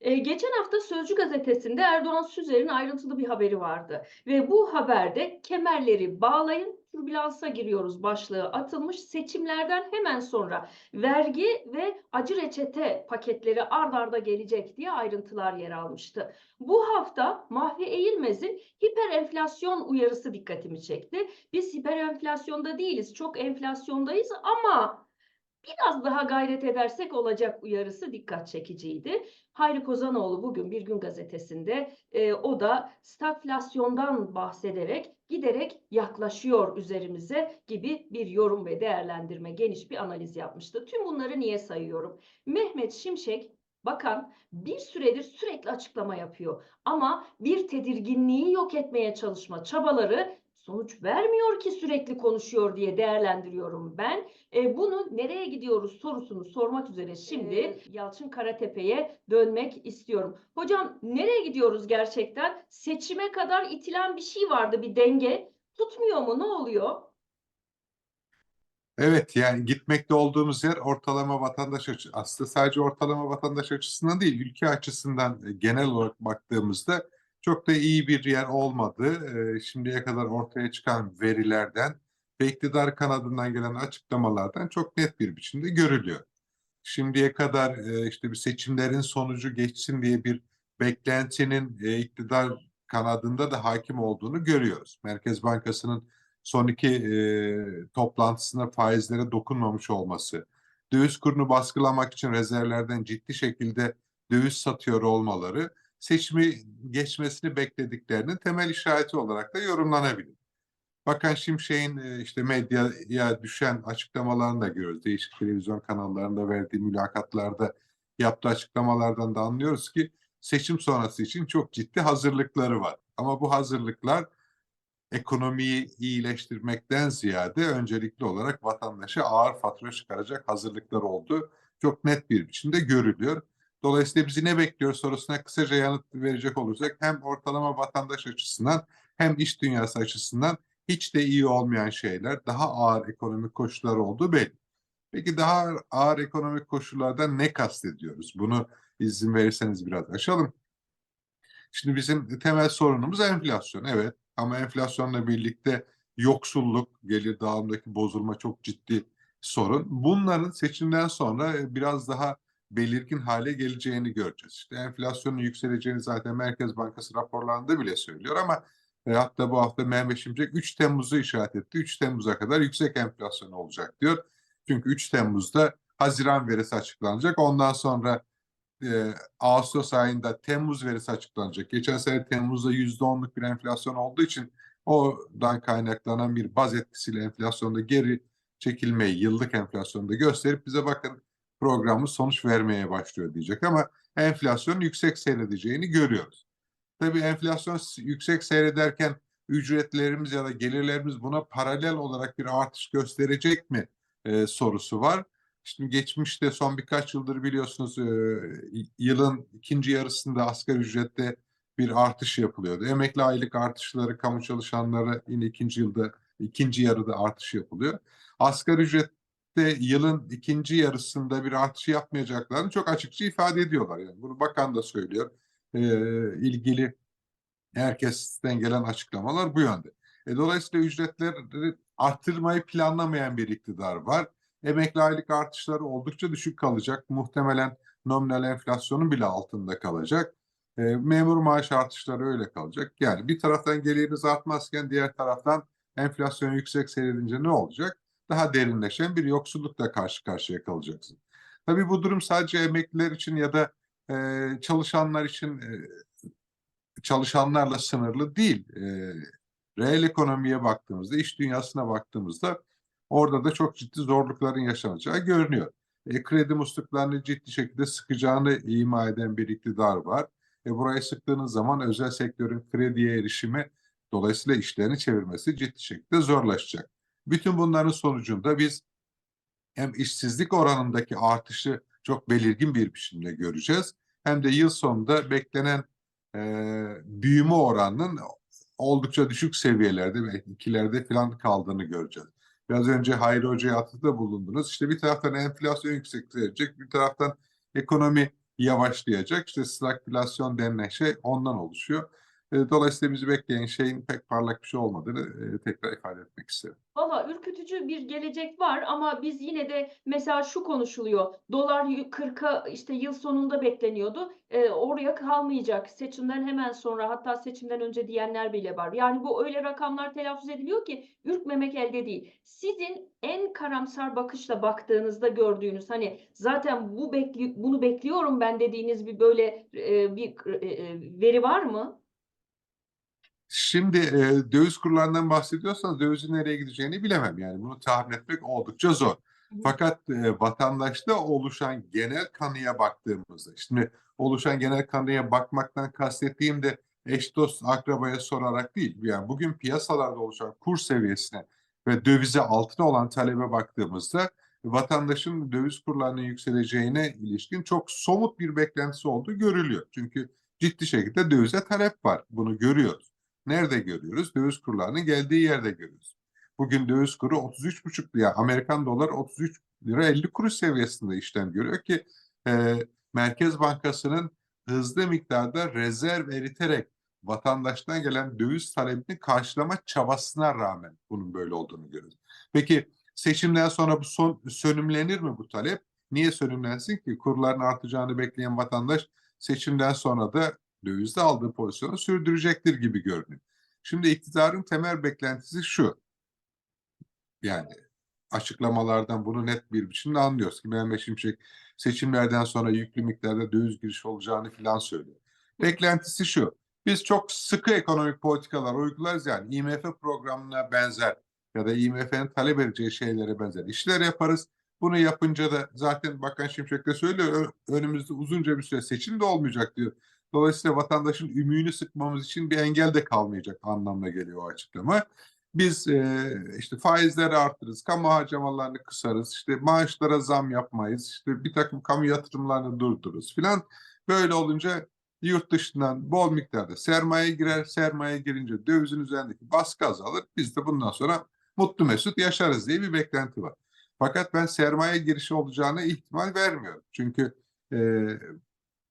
Eee, geçen hafta Sözcü gazetesinde Erdoğan Süzer'in ayrıntılı bir haberi vardı ve bu haberde "Kemerleri bağlayın, türbülansa giriyoruz." başlığı atılmış. Seçimlerden hemen sonra vergi ve acı reçete paketleri art arda gelecek diye ayrıntılar yer almıştı. Bu hafta Mahfi Eğilmez'in hiper enflasyon uyarısı dikkatimi çekti. Biz hiper enflasyonda değiliz, çok enflasyondayız ama biraz daha gayret edersek olacak uyarısı dikkat çekiciydi. Hayri Kozanoğlu bugün Bir Gün Gazetesi'nde eee, o da stagflasyondan bahsederek giderek yaklaşıyor üzerimize gibi bir yorum ve değerlendirme, geniş bir analiz yapmıştı. Tüm bunları niye sayıyorum? Mehmet Şimşek Bakan bir süredir sürekli açıklama yapıyor ama bir tedirginliği yok etmeye çalışma çabaları sonuç vermiyor ki sürekli konuşuyor diye değerlendiriyorum ben. E, bunu nereye gidiyoruz sorusunu sormak üzere şimdi Evet. Yalçın Karatepe'ye dönmek istiyorum. Hocam nereye gidiyoruz gerçekten? Seçime kadar itilen bir şey vardı, bir denge. Tutmuyor mu? Ne oluyor? Evet yani gitmekte olduğumuz yer ortalama vatandaş açı aslında sadece ortalama vatandaş açısından değil ülke açısından e, genel olarak baktığımızda çok da iyi bir yer olmadı. Ee, şimdiye kadar ortaya çıkan verilerden ve iktidar kanadından gelen açıklamalardan çok net bir biçimde görülüyor. Şimdiye kadar e, işte bir seçimlerin sonucu geçsin diye bir beklentinin e, iktidar kanadında da hakim olduğunu görüyoruz. Merkez Bankası'nın son iki e, toplantısında faizlere dokunmamış olması, döviz kurunu baskılamak için rezervlerden ciddi şekilde döviz satıyor olmaları seçimi geçmesini beklediklerinin temel işareti olarak da yorumlanabilir. Bakan Şimşek'in e, işte medyaya düşen açıklamalarını da görüyoruz. Değişik televizyon kanallarında verdiği mülakatlarda yaptığı açıklamalardan da anlıyoruz ki seçim sonrası için çok ciddi hazırlıkları var. Ama bu hazırlıklar ekonomiyi iyileştirmekten ziyade öncelikli olarak vatandaşa ağır fatura çıkaracak hazırlıklar olduğu çok net bir biçimde görülüyor. Dolayısıyla bizi ne bekliyor sorusuna kısaca yanıt verecek olursak hem ortalama vatandaş açısından hem iş dünyası açısından hiç de iyi olmayan şeyler, daha ağır ekonomik koşullar olduğu belli. Peki daha ağır ekonomik koşullardan ne kastediyoruz? Bunu izin verirseniz biraz açalım. Şimdi bizim temel sorunumuz enflasyon. Evet ama enflasyonla birlikte yoksulluk, gelir dağılımındaki bozulma çok ciddi sorun. Bunların seçimden sonra biraz daha belirgin hale geleceğini göreceğiz. İşte enflasyonun yükseleceğini zaten Merkez Bankası raporlarında bile söylüyor ama e, hatta bu hafta Mehmet Şimşek 3 Temmuz'u işaret etti. 3 Temmuz'a kadar yüksek enflasyon olacak diyor. Çünkü 3 Temmuz'da Haziran verisi açıklanacak. Ondan sonra e, Ağustos ayında Temmuz verisi açıklanacak. Geçen sene Temmuz'da %10'luk bir enflasyon olduğu için oradan kaynaklanan bir baz etkisiyle enflasyonda geri çekilmeyi yıllık enflasyonda gösterip bize bakın programı sonuç vermeye başlıyor diyecek ama enflasyonun yüksek seyredeceğini görüyoruz. Tabii enflasyon yüksek seyrederken ücretlerimiz ya da gelirlerimiz buna paralel olarak bir artış gösterecek mi e, sorusu var. Şimdi geçmişte son birkaç yıldır biliyorsunuz e, yılın ikinci yarısında asgari ücrette bir artış yapılıyordu. Emekli aylık artışları, kamu çalışanları yine ikinci yılda, ikinci yarıda artış yapılıyor. Asgari ücrette yılın ikinci yarısında bir artış yapmayacaklarını çok açıkça ifade ediyorlar. Yani bunu bakan da söylüyor. E, ilgili herkesten gelen açıklamalar bu yönde. E, dolayısıyla ücretleri arttırmayı planlamayan bir iktidar var. Emekli aylık artışları oldukça düşük kalacak. Muhtemelen nominal enflasyonun bile altında kalacak. E, memur maaş artışları öyle kalacak. Yani bir taraftan geliriniz artmazken diğer taraftan enflasyon yüksek seyredince ne olacak? Daha derinleşen bir yoksullukla karşı karşıya kalacaksın. Tabii bu durum sadece emekliler için ya da e, çalışanlar için e, çalışanlarla sınırlı değil. E, reel ekonomiye baktığımızda, iş dünyasına baktığımızda orada da çok ciddi zorlukların yaşanacağı görünüyor. E, kredi musluklarını ciddi şekilde sıkacağını ima eden bir iktidar var. E, burayı sıktığınız zaman özel sektörün krediye erişimi dolayısıyla işlerini çevirmesi ciddi şekilde zorlaşacak. Bütün bunların sonucunda biz hem işsizlik oranındaki artışı çok belirgin bir biçimde göreceğiz. Hem de yıl sonunda beklenen e, büyüme oranının oldukça düşük seviyelerde ve ikilerde falan kaldığını göreceğiz. Biraz önce Hayri Hoca'ya atıfta bulundunuz. İşte bir taraftan enflasyon yüksek seyredecek, bir taraftan ekonomi yavaşlayacak. İşte stagflasyon denilen şey ondan oluşuyor. E, Dolayısıyla bizi bekleyen şeyin pek parlak bir şey olmadığını e, tekrar ifade etmek isterim. Valla ürkütücü bir gelecek var ama biz yine de mesela şu konuşuluyor. Dolar y- 40'a işte yıl sonunda bekleniyordu. Ee, oraya kalmayacak. Seçimden hemen sonra hatta seçimden önce diyenler bile var. Yani bu öyle rakamlar telaffuz ediliyor ki ürkmemek elde değil. Sizin en karamsar bakışla baktığınızda gördüğünüz hani zaten bu bekli bunu bekliyorum ben dediğiniz bir böyle e, bir e, e, veri var mı? Şimdi e, döviz kurlarından bahsediyorsanız dövizin nereye gideceğini bilemem. Yani bunu tahmin etmek oldukça zor. Fakat e, vatandaşta oluşan genel kanıya baktığımızda, şimdi oluşan genel kanıya bakmaktan kastettiğim de eş dost akrabaya sorarak değil. Yani bugün piyasalarda oluşan kur seviyesine ve dövize altına olan talebe baktığımızda vatandaşın döviz kurlarının yükseleceğine ilişkin çok somut bir beklentisi olduğu görülüyor. Çünkü ciddi şekilde dövize talep var. Bunu görüyoruz. Nerede görüyoruz? Döviz kurlarının geldiği yerde görüyoruz. Bugün döviz kuru 33,5 lira, Amerikan doları 33 lira 50 kuruş seviyesinde işlem görüyor ki e, Merkez Bankası'nın hızlı miktarda rezerv eriterek vatandaştan gelen döviz talebini karşılama çabasına rağmen bunun böyle olduğunu görüyoruz. Peki seçimden sonra bu son sönümlenir mi bu talep? Niye sönümlensin ki? Kurların artacağını bekleyen vatandaş seçimden sonra da dövizde aldığı pozisyonu sürdürecektir gibi görünüyor. Şimdi iktidarın temel beklentisi şu. Yani açıklamalardan bunu net bir biçimde anlıyoruz ki Mehmet Şimşek seçimlerden sonra yüklü miktarda döviz girişi olacağını filan söylüyor. Beklentisi şu. Biz çok sıkı ekonomik politikalar uygularız yani IMF programına benzer ya da IMF'nin talep edeceği şeylere benzer işler yaparız. Bunu yapınca da zaten Bakan Şimşek de söylüyor "Ö- önümüzde uzunca bir süre seçim de olmayacak diyor. Dolayısıyla vatandaşın ümüğünü sıkmamız için bir engel de kalmayacak anlamına geliyor o açıklama. Biz e, işte faizleri artırırız, kamu harcamalarını kısarız, işte maaşlara zam yapmayız, işte bir takım kamu yatırımlarını durdururuz filan. Böyle olunca yurt dışından bol miktarda sermaye girer, sermaye girince dövizin üzerindeki baskı azalır. Biz de bundan sonra mutlu mesut yaşarız diye bir beklenti var. Fakat ben sermaye girişi olacağına ihtimal vermiyorum. Çünkü e,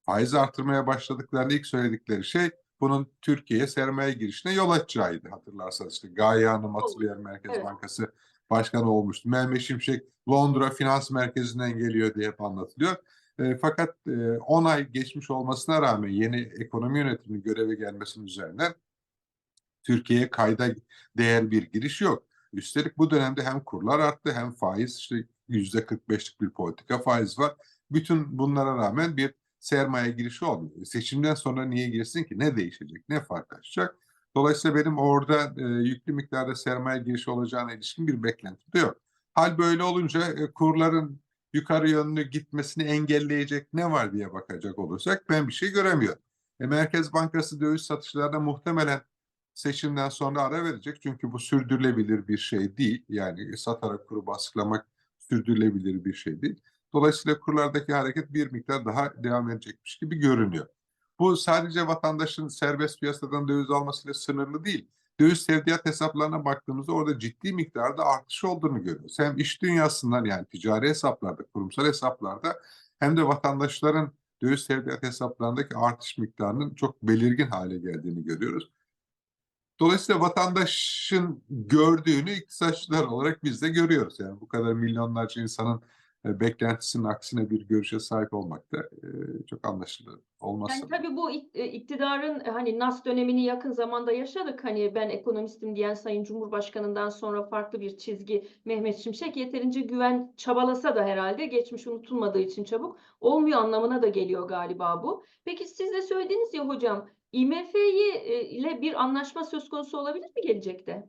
faiz artırmaya başladıklarında ilk söyledikleri şey bunun Türkiye'ye sermaye girişine yol açacağıydı. Hatırlarsanız işte Gaye Hanım hatırlayan Merkez Evet. Bankası Başkanı olmuştu. Mehmet Şimşek Londra Finans Merkezi'nden geliyor diye hep anlatılıyor. E, fakat e, 10 ay geçmiş olmasına rağmen yeni ekonomi yönetimi göreve gelmesinin üzerine Türkiye'ye kayda değer bir giriş yok. Üstelik bu dönemde hem kurlar arttı hem faiz işte yüzde 45'lik bir politika faiz var. Bütün bunlara rağmen bir sermaye girişi olmuyor. Seçimden sonra niye girsin ki? Ne değişecek? Ne fark açacak? Dolayısıyla benim orada e, yüklü miktarda sermaye girişi olacağına ilişkin bir beklentim de yok. Hal böyle olunca e, kurların yukarı yönlü gitmesini engelleyecek ne var diye bakacak olursak ben bir şey göremiyorum. E, Merkez Bankası döviz satışlarına muhtemelen seçimden sonra ara verecek. Çünkü bu sürdürülebilir bir şey değil. Yani satarak kuru baskılamak sürdürülebilir bir şey değil. Dolayısıyla kurlardaki hareket bir miktar daha devam edecekmiş gibi görünüyor. Bu sadece vatandaşın serbest piyasadan döviz almasıyla sınırlı değil. Döviz sevdiyat hesaplarına baktığımızda orada ciddi miktarda artış olduğunu görüyoruz. Hem iş dünyasından yani ticari hesaplarda, kurumsal hesaplarda hem de vatandaşların döviz sevdiyat hesaplarındaki artış miktarının çok belirgin hale geldiğini görüyoruz. Dolayısıyla vatandaşın gördüğünü iktisatçılar olarak biz de görüyoruz. Yani bu kadar milyonlarca insanın beklentisinin aksine bir görüşe sahip olmak da e, çok anlaşılır olmaz. Yani tabii bu e, iktidarın e, hani Nas dönemini yakın zamanda yaşadık. Hani ben ekonomistim diyen Sayın Cumhurbaşkanı'ndan sonra farklı bir çizgi Mehmet Şimşek yeterince güven çabalasa da herhalde geçmiş unutulmadığı için çabuk olmuyor anlamına da geliyor galiba bu. Peki siz de söylediniz ya hocam IMF'yi e, ile bir anlaşma söz konusu olabilir mi gelecekte?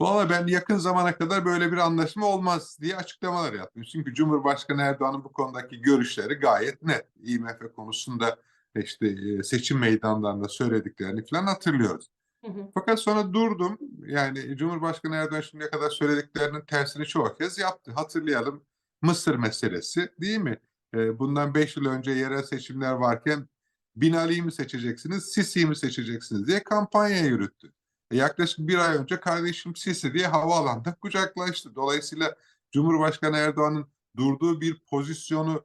Valla ben yakın zamana kadar böyle bir anlaşma olmaz diye açıklamalar yaptım. Çünkü Cumhurbaşkanı Erdoğan'ın bu konudaki görüşleri gayet net. IMF konusunda işte e, seçim meydanlarında söylediklerini falan hatırlıyoruz. Hı hı. Fakat sonra durdum. Yani Cumhurbaşkanı Erdoğan şimdiye kadar söylediklerinin tersini çoğu kez yaptı. Hatırlayalım Mısır meselesi değil mi? Ee, bundan 5 yıl önce yerel seçimler varken Binali'yi mi seçeceksiniz, Sisi'yi mi seçeceksiniz diye kampanya yürüttü. E, yaklaşık bir ay önce kardeşim Sisi diye havaalanında kucaklaştı. Dolayısıyla Cumhurbaşkanı Erdoğan'ın durduğu bir pozisyonu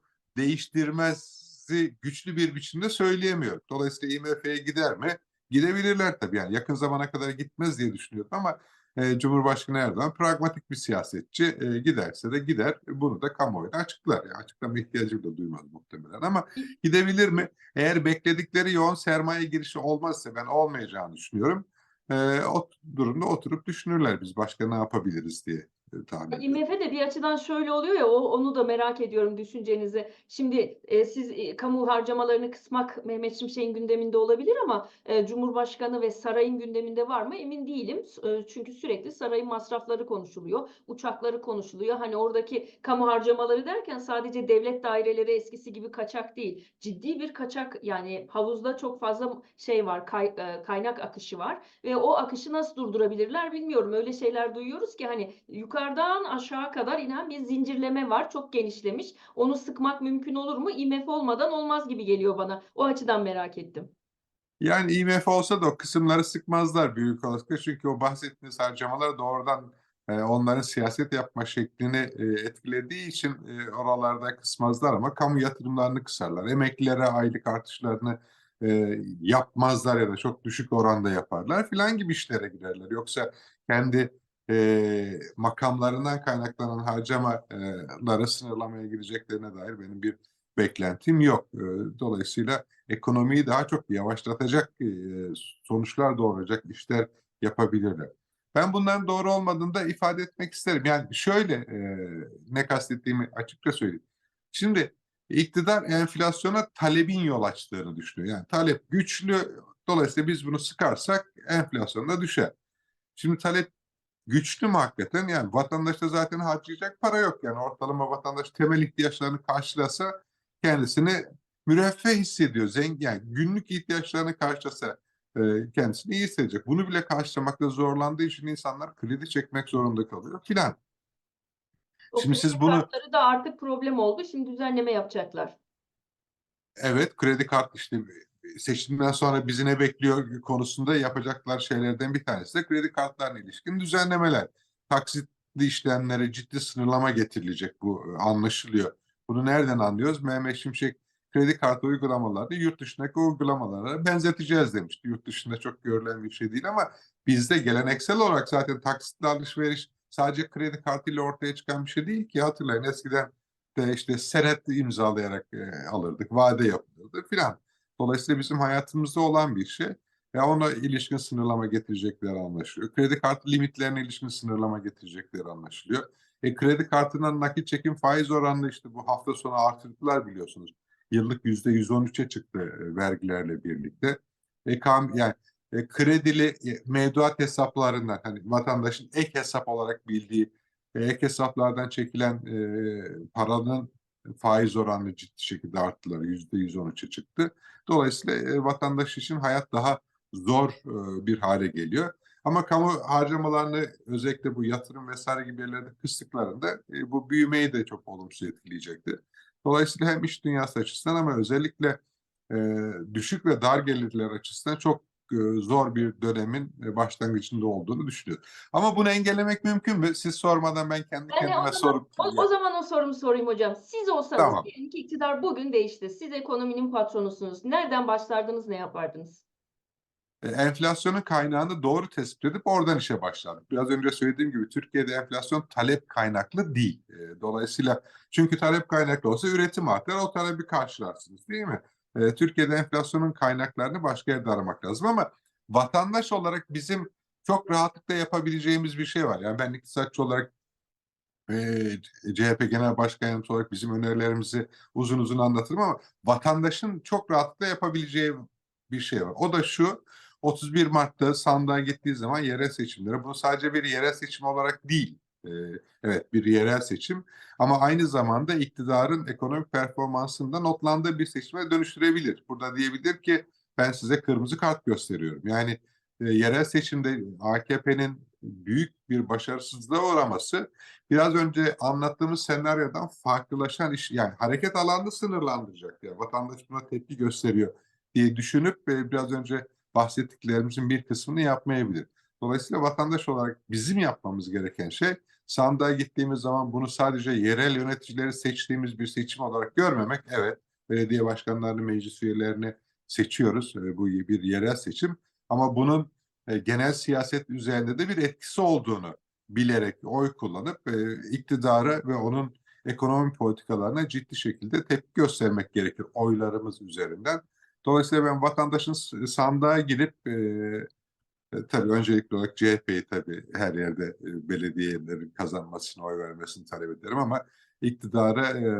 gideceğimizi güçlü bir biçimde söyleyemiyor. Dolayısıyla IMF'ye gider mi? Gidebilirler tabii yani yakın zamana kadar gitmez diye düşünüyorum ama e, Cumhurbaşkanı Erdoğan pragmatik bir siyasetçi e, giderse de gider bunu da kamuoyuna açıklar. Yani açıklama ihtiyacı da duymaz muhtemelen ama gidebilir mi? Eğer bekledikleri yoğun sermaye girişi olmazsa ben olmayacağını düşünüyorum. E, o durumda oturup düşünürler biz başka ne yapabiliriz diye tahmin ediyorum. IMF de bir açıdan şöyle oluyor ya onu da merak ediyorum düşüncenizi. Şimdi e, siz e, kamu harcamalarını kısmak Mehmet Şimşek'in gündeminde olabilir ama e, Cumhurbaşkanı ve sarayın gündeminde var mı emin değilim. E, çünkü sürekli sarayın masrafları konuşuluyor, uçakları konuşuluyor. Hani oradaki kamu harcamaları derken sadece devlet daireleri eskisi gibi kaçak değil. Ciddi bir kaçak yani havuzda çok fazla şey var, kay- e, kaynak akışı var ve o akışı nasıl durdurabilirler bilmiyorum. Öyle şeyler duyuyoruz ki hani yukarıdan aşağı kadar inen bir zincirleme var. Çok genişlemiş. Onu sıkmak mümkün olur mu? IMF olmadan olmaz gibi geliyor bana. O açıdan merak ettim. Yani IMF olsa da o kısımları sıkmazlar büyük olasılıkla. Çünkü o bahsettiğiniz harcamalar doğrudan e, onların siyaset yapma şeklini e, etkilediği için e, oralarda kısmazlar ama kamu yatırımlarını kısarlar. Emeklilere aylık artışlarını e, yapmazlar ya da çok düşük oranda yaparlar filan gibi işlere girerler. Yoksa kendi e, makamlarından kaynaklanan harcamaları sınırlamaya gireceklerine dair benim bir beklentim yok. E, dolayısıyla ekonomiyi daha çok yavaşlatacak e, sonuçlar doğuracak işler yapabilirler. Ben bunların doğru olmadığını da ifade etmek isterim. Yani şöyle e, ne kastettiğimi açıkça söyleyeyim. Şimdi iktidar enflasyona talebin yol açtığını düşünüyor. Yani talep güçlü, dolayısıyla biz bunu sıkarsak enflasyon da düşer. Şimdi talep güçlü mü hakikaten? Yani vatandaşta zaten harcayacak para yok. Yani ortalama vatandaş temel ihtiyaçlarını karşılasa kendisini müreffeh hissediyor. Zengin, yani günlük ihtiyaçlarını karşılasa e, kendisini iyi hissedecek. Bunu bile karşılamakta zorlandığı için insanlar kredi çekmek zorunda kalıyor filan. Şimdi siz bunu- kartları da artık problem oldu. Şimdi düzenleme yapacaklar. Evet kredi kart işte seçimden sonra bizi ne bekliyor konusunda yapacaklar şeylerden bir tanesi de kredi kartlarına ilişkin düzenlemeler. Taksitli işlemlere ciddi sınırlama getirilecek bu e, anlaşılıyor. Bunu nereden anlıyoruz? Mehmet Şimşek kredi kartı uygulamalarını yurt dışındaki uygulamalara benzeteceğiz demişti. Yurt dışında çok görülen bir şey değil ama bizde geleneksel olarak zaten taksitli alışveriş sadece kredi kartıyla ortaya çıkan bir şey değil ki hatırlayın eskiden de işte senet imzalayarak e, alırdık, vade yapılırdı filan. Dolayısıyla bizim hayatımızda olan bir şey ve ona ilişkin sınırlama getirecekleri anlaşılıyor. Kredi kartı limitlerine ilişkin sınırlama getirecekleri anlaşılıyor. E, kredi kartından nakit çekim faiz oranını işte bu hafta sonu artırdılar biliyorsunuz. Yıllık yüzde 113'e çıktı e, vergilerle birlikte. E, kam, yani e, kredili e, mevduat hesaplarından hani vatandaşın ek hesap olarak bildiği e, ek hesaplardan çekilen e, paranın faiz oranını ciddi şekilde arttılar. Yüzde 113'e çıktı. Dolayısıyla e, vatandaş için hayat daha zor e, bir hale geliyor. Ama kamu harcamalarını özellikle bu yatırım vesaire gibi yerlerde kıstıklarında e, bu büyümeyi de çok olumsuz etkileyecektir. Dolayısıyla hem iş dünyası açısından ama özellikle düşük ve dar gelirler açısından çok zor bir dönemin e, başlangıcında olduğunu düşünüyorum. Ama bunu engellemek mümkün mü? Siz sormadan ben kendi o kendime sorup o, o zaman o sorumu sorayım hocam. Siz olsanız, Tamam. diyelim ki iktidar bugün değişti. Siz ekonominin patronusunuz. Nereden başlardınız, ne yapardınız? E, enflasyonun kaynağını doğru tespit edip oradan işe başladık. Biraz önce söylediğim gibi Türkiye'de enflasyon talep kaynaklı değil. E, Dolayısıyla çünkü talep kaynaklı olsa üretim artar, o talebi karşılarsınız değil mi? E, Türkiye'de enflasyonun kaynaklarını başka yerde aramak lazım ama vatandaş olarak bizim çok rahatlıkla yapabileceğimiz bir şey var. Yani ben iktisatçı olarak e, CHP Genel Başkan Yardımcısı olarak bizim önerilerimizi uzun uzun anlatırım ama vatandaşın çok rahatlıkla yapabileceği bir şey var. O da şu, 31 Mart'ta sandığa gittiği zaman yerel seçimlere, bunu sadece bir yerel seçim olarak değil, evet bir yerel seçim ama aynı zamanda iktidarın ekonomik performansında notlandığı bir seçime dönüştürebilir. Burada diyebilir ki ben size kırmızı kart gösteriyorum. Yani e, yerel seçimde AKP'nin büyük bir başarısızlığa uğraması biraz önce anlattığımız senaryodan farklılaşan iş yani hareket alanını sınırlandıracak ya vatandaş buna tepki gösteriyor diye düşünüp e, biraz önce bahsettiklerimizin bir kısmını yapmayabilir. Dolayısıyla vatandaş olarak bizim yapmamız gereken şey sandığa gittiğimiz zaman bunu sadece yerel yöneticileri seçtiğimiz bir seçim olarak görmemek. Evet belediye başkanlarını, meclis üyelerini seçiyoruz. E, bu bir yerel seçim. Ama bunun e, genel siyaset üzerinde de bir etkisi olduğunu bilerek oy kullanıp e, iktidara ve onun ekonomi politikalarına ciddi şekilde tepki göstermek gerekir oylarımız üzerinden. Dolayısıyla ben vatandaşın sandığa girip e, tabii öncelikli olarak CHP'yi tabii her yerde e, belediyelerin kazanmasını, oy vermesini talep ederim ama iktidara e,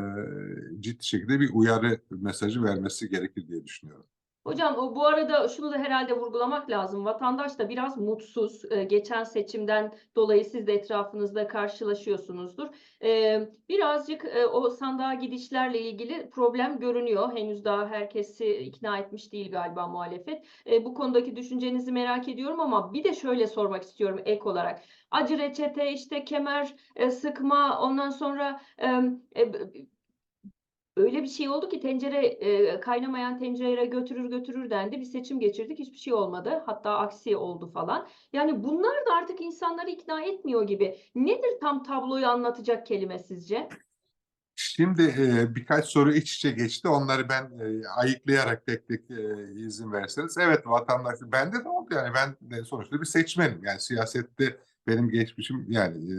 ciddi şekilde bir uyarı mesajı vermesi gerekir diye düşünüyorum. Hocam bu arada şunu da herhalde vurgulamak lazım. Vatandaş da biraz mutsuz. Ee, Geçen seçimden dolayı siz de etrafınızda karşılaşıyorsunuzdur. Ee, Birazcık e, o sandığa gidişlerle ilgili problem görünüyor. Henüz daha herkesi ikna etmiş değil galiba muhalefet. E, Bu konudaki düşüncenizi merak ediyorum ama bir de şöyle sormak istiyorum ek olarak. Acı reçete, işte kemer e, sıkma, ondan sonra e, Öyle bir şey oldu ki tencere e, kaynamayan tencereye götürür götürür dendi. Bir seçim geçirdik hiçbir şey olmadı. Hatta aksi oldu falan. Yani bunlar da artık insanları ikna etmiyor gibi. Nedir tam tabloyu anlatacak kelime sizce? Şimdi e, birkaç soru iç içe geçti. Onları ben e, ayıklayarak tek tek e, izin verseniz. Evet vatandaş, bende de oldu yani ben de sonuçta bir seçmenim. Yani siyasette benim geçmişim yani e,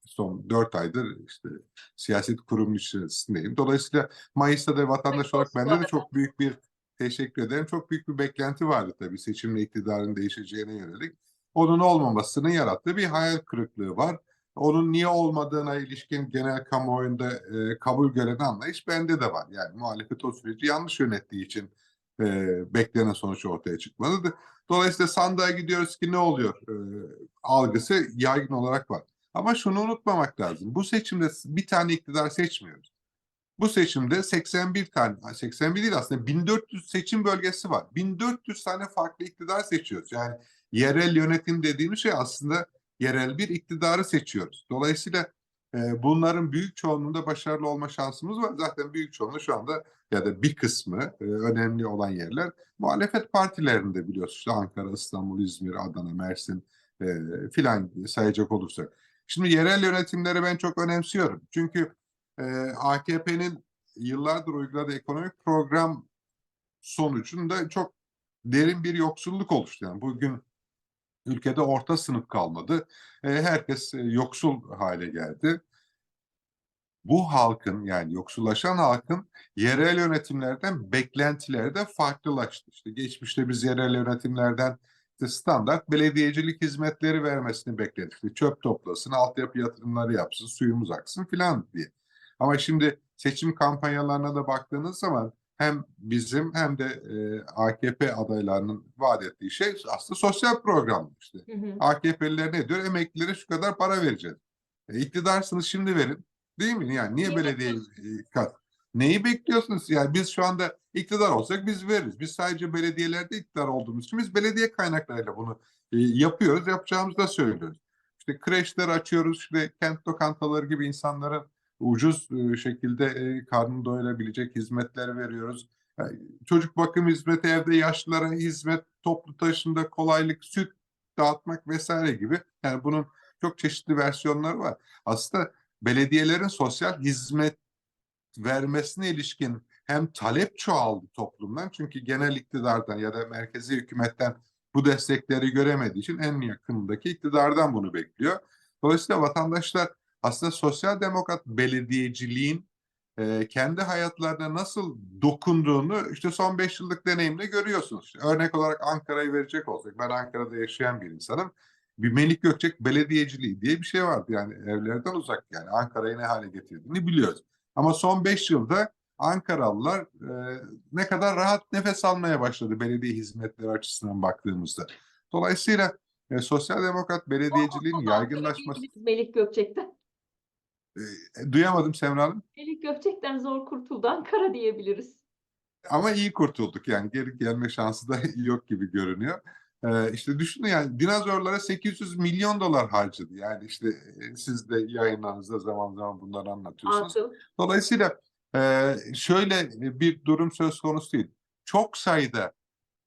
son dört aydır işte siyaset kurumu içerisindeyim. Dolayısıyla Mayıs'ta da vatandaş olarak bende de çok büyük bir teşekkür ederim. Çok büyük bir beklenti vardı tabii seçimle iktidarın değişeceğine yönelik. Onun olmamasının yarattığı bir hayal kırıklığı var onun niye olmadığına ilişkin genel kamuoyunda e, kabul gören anlayış bende de var. Yani muhalefet o süreci yanlış yönettiği için e, beklenen sonuç ortaya çıkmadı. Dolayısıyla sandığa gidiyoruz ki ne oluyor e, algısı yaygın olarak var. Ama şunu unutmamak lazım. Bu seçimde bir tane iktidar seçmiyoruz. Bu seçimde 81 tane, 81 değil aslında 1400 seçim bölgesi var. 1400 tane farklı iktidar seçiyoruz. Yani yerel yönetim dediğimiz şey aslında yerel bir iktidarı seçiyoruz. Dolayısıyla bunların büyük çoğunluğunda başarılı olma şansımız var. Zaten büyük çoğunluğu şu anda ya da bir kısmı önemli olan yerler muhalefet partilerinde biliyorsunuz. İşte Ankara, İstanbul, İzmir, Adana, Mersin filan sayacak olursak. Şimdi yerel yönetimleri ben çok önemsiyorum. Çünkü AKP'nin yıllardır uyguladığı ekonomik program sonucunda çok derin bir yoksulluk oluştu. Yani bugün ülkede orta sınıf kalmadı. E, herkes e, yoksul hale geldi. Bu halkın yani yoksullaşan halkın yerel yönetimlerden beklentileri de farklılaştı. İşte geçmişte biz yerel yönetimlerden işte standart belediyecilik hizmetleri vermesini bekledik. İşte çöp toplasın, altyapı yatırımları yapsın, suyumuz aksın filan diye. Ama şimdi seçim kampanyalarına da baktığınız zaman hem bizim hem de e, AKP adaylarının vaat ettiği şey aslında sosyal program işte. Hı hı. AKP'liler ne diyor? Emeklilere şu kadar para vereceğiz. E, iktidarsınız şimdi verin. Değil mi? Yani niye belediye kat? Neyi bekliyorsunuz? Yani biz şu anda iktidar olsak biz veririz. Biz sadece belediyelerde iktidar olduğumuz için biz belediye kaynaklarıyla bunu e, yapıyoruz. Yapacağımızı da söylüyoruz. İşte kreşler açıyoruz. İşte kent lokantaları gibi insanların ucuz e, şekilde e, karnını doyurabilecek hizmetler veriyoruz. Yani çocuk bakım hizmeti, evde yaşlılara hizmet, toplu taşımda kolaylık, süt dağıtmak vesaire gibi. Yani bunun çok çeşitli versiyonları var. Aslında belediyelerin sosyal hizmet vermesine ilişkin hem talep çoğaldı toplumdan çünkü genel iktidardan ya da merkezi hükümetten bu destekleri göremediği için en yakındaki iktidardan bunu bekliyor. Dolayısıyla vatandaşlar aslında sosyal demokrat belediyeciliğin e, kendi hayatlarına nasıl dokunduğunu işte son beş yıllık deneyimle görüyorsunuz. İşte örnek olarak Ankara'yı verecek olsak ben Ankara'da yaşayan bir insanım. Bir Melik Gökçek belediyeciliği diye bir şey vardı yani evlerden uzak yani Ankara'yı ne hale getirdiğini biliyoruz. Ama son beş yılda Ankaralılar e, ne kadar rahat nefes almaya başladı belediye hizmetleri açısından baktığımızda. Dolayısıyla e, sosyal demokrat belediyeciliğin yaygınlaşması... Melik Gökçek'ten. E, duyamadım Semra Hanım. Melik Gökçek'ten zor kurtuldu Ankara diyebiliriz. Ama iyi kurtulduk yani geri gelme şansı da yok gibi görünüyor. Ee, işte düşünün yani dinozorlara 800 milyon dolar harcadı. Yani işte e, siz de yayınlarınızda zaman zaman bunları anlatıyorsunuz. Atıl. Dolayısıyla e, şöyle bir durum söz konusu değil. Çok sayıda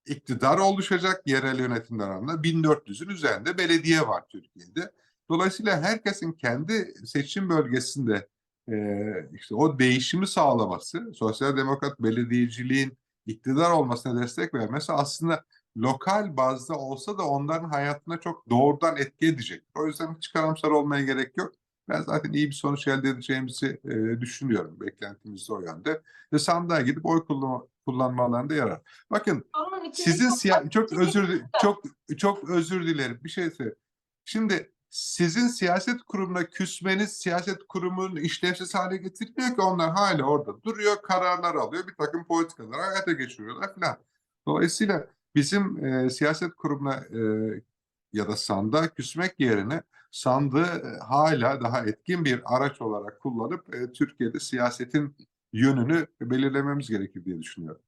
iktidar oluşacak yerel yönetimler alanında 1400'ün üzerinde belediye var Türkiye'de. Dolayısıyla herkesin kendi seçim bölgesinde Ee, işte o değişimi sağlaması, sosyal demokrat belediyeciliğin iktidar olmasına destek vermesi aslında lokal bazda olsa da onların hayatına çok doğrudan etki edecek. O yüzden hiç karamsar olmaya gerek yok. Ben zaten iyi bir sonuç elde edeceğimizi e, düşünüyorum. Beklentimiz de o yönde. Ve sandığa gidip oy kullanma, kullanmalarında yarar. Bakın sizin çok siya- çok Sizin- özür çok çok özür dilerim. Bir şey söyle. Şimdi sizin siyaset kurumuna küsmeniz siyaset kurumunun işlevsiz hale getirmiyor ki onlar hala orada duruyor, kararlar alıyor, bir takım politikalar hayata geçiriyorlar falan. Dolayısıyla bizim e, siyaset kurumuna e, ya da sandığa küsmek yerine sandığı e, hala daha etkin bir araç olarak kullanıp e, Türkiye'de siyasetin yönünü belirlememiz gerekir diye düşünüyorum.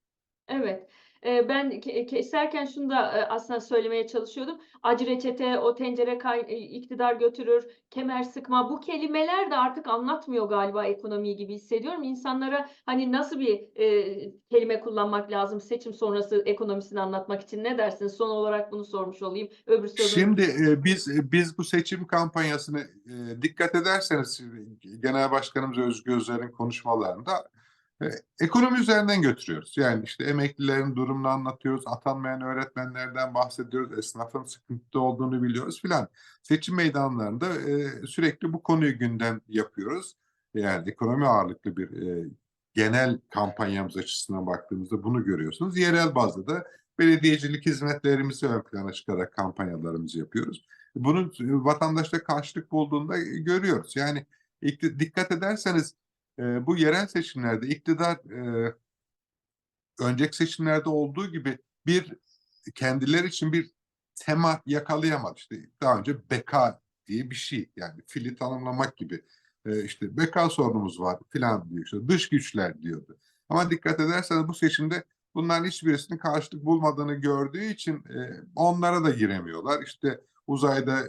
Evet. Eee, ben ke keserken şunu da, eee, aslında söylemeye çalışıyordum. Acı reçete, o tencere kay eee, iktidar götürür, kemer sıkma bu kelimeler de artık anlatmıyor galiba ekonomiyi gibi hissediyorum. İnsanlara hani nasıl bir, eee, kelime kullanmak lazım seçim sonrası ekonomisini anlatmak için ne dersiniz? Son olarak bunu sormuş olayım. Öbür sözü Şimdi e, biz e, biz bu seçim kampanyasını e, dikkat ederseniz e, Genel Başkanımız Özgür Özel'in konuşmalarında e, ekonomi üzerinden götürüyoruz. Yani işte emeklilerin durumunu anlatıyoruz, atanmayan öğretmenlerden bahsediyoruz, esnafın sıkıntıda olduğunu biliyoruz filan. Seçim meydanlarında e, sürekli bu konuyu gündem yapıyoruz. Yani ekonomi ağırlıklı bir e, genel kampanyamız açısından baktığımızda bunu görüyorsunuz. Yerel bazda da belediyecilik hizmetlerimizi ön plana çıkarak kampanyalarımızı yapıyoruz. Bunun vatandaşta karşılık bulduğunda görüyoruz. Yani dikkat ederseniz e, bu yerel seçimlerde iktidar e, önceki seçimlerde olduğu gibi bir kendileri için bir tema yakalayamadı. İşte daha önce beka diye bir şey yani fili tanımlamak gibi e, işte beka sorunumuz var filan diyor. İşte dış güçler diyordu. Ama dikkat ederseniz bu seçimde bunların hiçbirisinin karşılık bulmadığını gördüğü için e, onlara da giremiyorlar. İşte uzayda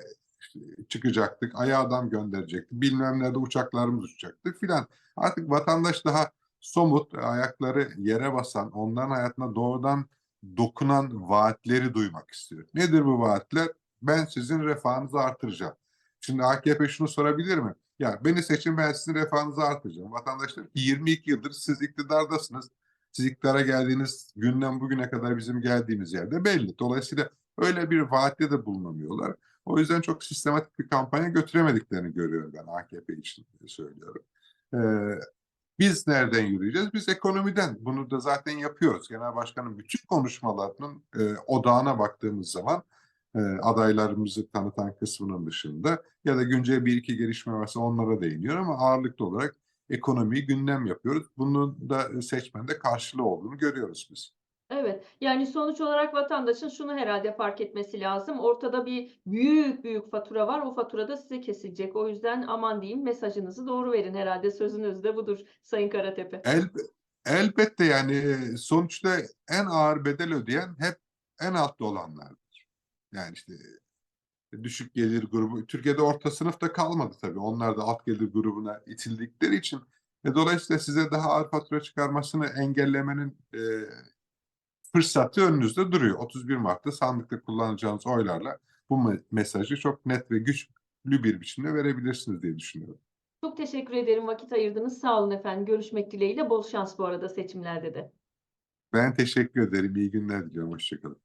çıkacaktık, aya adam gönderecektik, bilmem nerede uçaklarımız uçacaktı filan. Artık vatandaş daha somut, ayakları yere basan, onların hayatına doğrudan dokunan vaatleri duymak istiyor. Nedir bu vaatler? Ben sizin refahınızı artıracağım. Şimdi AKP şunu sorabilir mi? Ya beni seçin ben sizin refahınızı artıracağım. Vatandaşlar 22 yıldır siz iktidardasınız. Siz iktidara geldiğiniz günden bugüne kadar bizim geldiğimiz yerde belli. Dolayısıyla öyle bir vaatte de bulunamıyorlar. O yüzden çok sistematik bir kampanya götüremediklerini görüyorum ben AKP için söylüyorum. Ee, biz nereden yürüyeceğiz? Biz ekonomiden. Bunu da zaten yapıyoruz. Genel Başkan'ın bütün konuşmalarının e, odağına baktığımız zaman e, adaylarımızı tanıtan kısmının dışında ya da güncel bir iki gelişme varsa onlara değiniyor ama ağırlıklı olarak ekonomiyi gündem yapıyoruz. Bunun da seçmende karşılığı olduğunu görüyoruz biz. Evet, yani sonuç olarak vatandaşın şunu herhalde fark etmesi lazım. Ortada bir büyük büyük fatura var. O fatura da size kesilecek. O yüzden aman diyeyim mesajınızı doğru verin herhalde. Sözünüz de budur Sayın Karatepe. El, elbette yani e, sonuçta en ağır bedel ödeyen hep en altta olanlardır. Yani işte düşük gelir grubu. Türkiye'de orta sınıf da kalmadı tabii. Onlar da alt gelir grubuna itildikleri için. E, dolayısıyla size daha ağır fatura çıkarmasını engellemenin e, fırsatı önünüzde duruyor. 31 Mart'ta sandıkta kullanacağınız oylarla bu me- mesajı çok net ve güçlü bir biçimde verebilirsiniz diye düşünüyorum. Çok teşekkür ederim vakit ayırdınız. Sağ olun efendim. Görüşmek dileğiyle. Bol şans bu arada seçimlerde de. Ben teşekkür ederim. İyi günler diliyorum. Hoşçakalın.